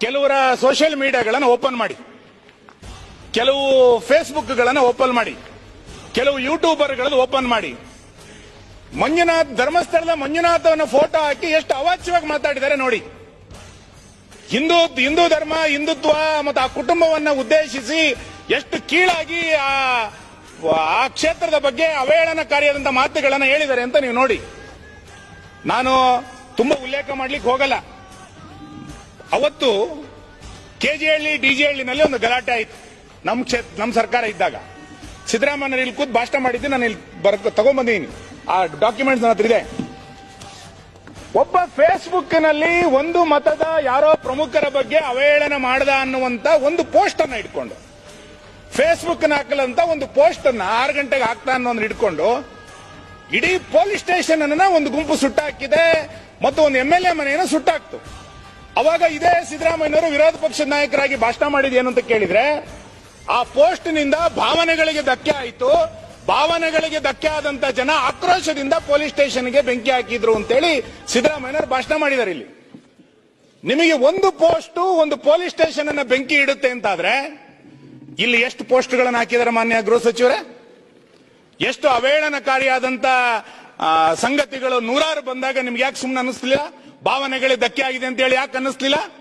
ಕೆಲವರ social ಮೀಡಿಯಾಗಳನ್ನು open ಮಾಡಿ. ಕೆಲವು ಫೇಸ್ಬುಕ್ಗಳನ್ನು ಓಪನ್ ಮಾಡಿ. ಕೆಲವು ಯೂಟ್ಯೂಬರ್ಗಳನ್ನು ಓಪನ್ ಮಾಡಿ. ಮಂಜುನಾಥ್ ಧರ್ಮಸ್ಥಳದ ಮಂಜುನಾಥನ ಫೋಟೋ ಹಾಕಿ ಎಷ್ಟು ಅವಾಚ್ಯವಾಗಿ ಮಾತಾಡಿದ್ದಾರೆ ನೋಡಿ. ಹಿಂದೂ ಹಿಂದೂ ಧರ್ಮ, ಹಿಂದುತ್ವ ಮತ್ತು ಆ ಕುಟುಂಬವನ್ನು ಉದ್ದೇಶಿಸಿ ಎಷ್ಟು ಕೀಳಾಗಿ ಆ ಆ ಕ್ಷೇತ್ರದ ಬಗ್ಗೆ ಅವಹೇಳನಕಾರಿಯಾದಂತಹ ಮಾತುಗಳನ್ನು ಹೇಳಿದ್ದಾರೆ ಅಂತ ನೀವು ನೋಡಿ. ನಾನು ತುಂಬಾ ಉಲ್ಲೇಖ ಮಾಡ್ಲಿಕ್ಕೆ ಹೋಗಲ್ಲ. ಅವತ್ತು ಕೆಜಿಹಳ್ಳಿ ಡಿಜಿಹಳ್ಳಿನಲ್ಲಿ ಒಂದು ಗಲಾಟೆ ಆಯ್ತು. ನಮ್ಮ ಕ್ಷೇತ್ರ ನಮ್ಮ ಸರ್ಕಾರ ಇದ್ದಾಗ. ಸಿದ್ದರಾಮಯ್ಯ ಇಲ್ಲಿ ಕೂತ್ ಭಾಷಣ ಮಾಡಿದ್ದು ನಾನು ಇಲ್ಲಿ ಬರ್ ತಗೊಂಡ್ಬಂದಿದ್ದೀನಿ ಆ ಡಾಕ್ಯುಮೆಂಟ್ಸ್ ನನ್ನ ಹತ್ರ ಇದೆ. ಒಬ್ಬ ಫೇಸ್ಬುಕ್ನಲ್ಲಿ ಒಂದು ಮತದ ಯಾರೋ ಪ್ರಮುಖರ ಬಗ್ಗೆ ಅವಹೇಳನ ಮಾಡದ ಅನ್ನುವಂತ ಒಂದು ಪೋಸ್ಟ್ ಅನ್ನ ಇಟ್ಕೊಂಡು ಫೇಸ್ಬುಕ್ ಹಾಕಲಂತ ಒಂದು ಪೋಸ್ಟ್ ಅನ್ನ ಆರು ಗಂಟೆಗೆ ಹಾಕ್ತಾ ಅನ್ನೋದನ್ನ ಇಟ್ಕೊಂಡು, ಇಡೀ ಪೊಲೀಸ್ ಸ್ಟೇಷನ್ ಅನ್ನ ಒಂದು ಗುಂಪು ಸುಟ್ಟಾಕಿದೆ, ಮತ್ತು ಒಂದು ಎಂ ಎಲ್ ಎ ಮನೆಯನ್ನು ಸುಟ್ಟಾಕ್ತು. ಅವಾಗ ಇದೇ ಸಿದ್ದರಾಮಯ್ಯನವರು ವಿರೋಧ ಪಕ್ಷದ ನಾಯಕರಾಗಿ ಭಾಷಣ ಮಾಡಿದ ಏನು ಅಂತ ಕೇಳಿದ್ರೆ, ಆ ಪೋಸ್ಟ್ನಿಂದ ಭಾವನೆಗಳಿಗೆ ಧಕ್ಕೆ ಆಯಿತು. ಭಾವನೆಗಳಿಗೆ ಧಕ್ಕೆ ಆದಂತ ಜನ ಆಕ್ರೋಶದಿಂದ ಪೊಲೀಸ್ ಸ್ಟೇಷನ್ಗೆ ಬೆಂಕಿ ಹಾಕಿದ್ರು ಅಂತೇಳಿ ಸಿದ್ದರಾಮಯ್ಯನವರು ಭಾಷಣ ಮಾಡಿದ್ದಾರೆ ಇಲ್ಲಿ. ನಿಮಗೆ ಒಂದು ಪೋಸ್ಟ್ ಒಂದು ಪೊಲೀಸ್ ಸ್ಟೇಷನ್ ಅನ್ನ ಬೆಂಕಿ ಇಡುತ್ತೆ ಅಂತಾದ್ರೆ, ಇಲ್ಲಿ ಎಷ್ಟು ಪೋಸ್ಟ್ಗಳನ್ನು ಹಾಕಿದ್ದಾರೆ ಮಾನ್ಯ ಗೃಹ ಸಚಿವರೇ? ಎಷ್ಟು ಅವೇಳನಕಾರಿಯಾದಂತ ಸಂಗತಿಗಳು ನೂರಾರು ಬಂದಾಗ ನಿಮ್ಗೆ ಯಾಕೆ ಸುಮ್ಮನೆ ಅನ್ನಿಸ್ಲಿಲ್ಲ? ಭಾವನೆಗಳಿಗೆ ಧಕ್ಕೆ ಆಗಿದೆ ಅಂತ ಹೇಳಿ ಯಾಕೆ ಅನ್ನಿಸ್ಲಿಲ್ಲ?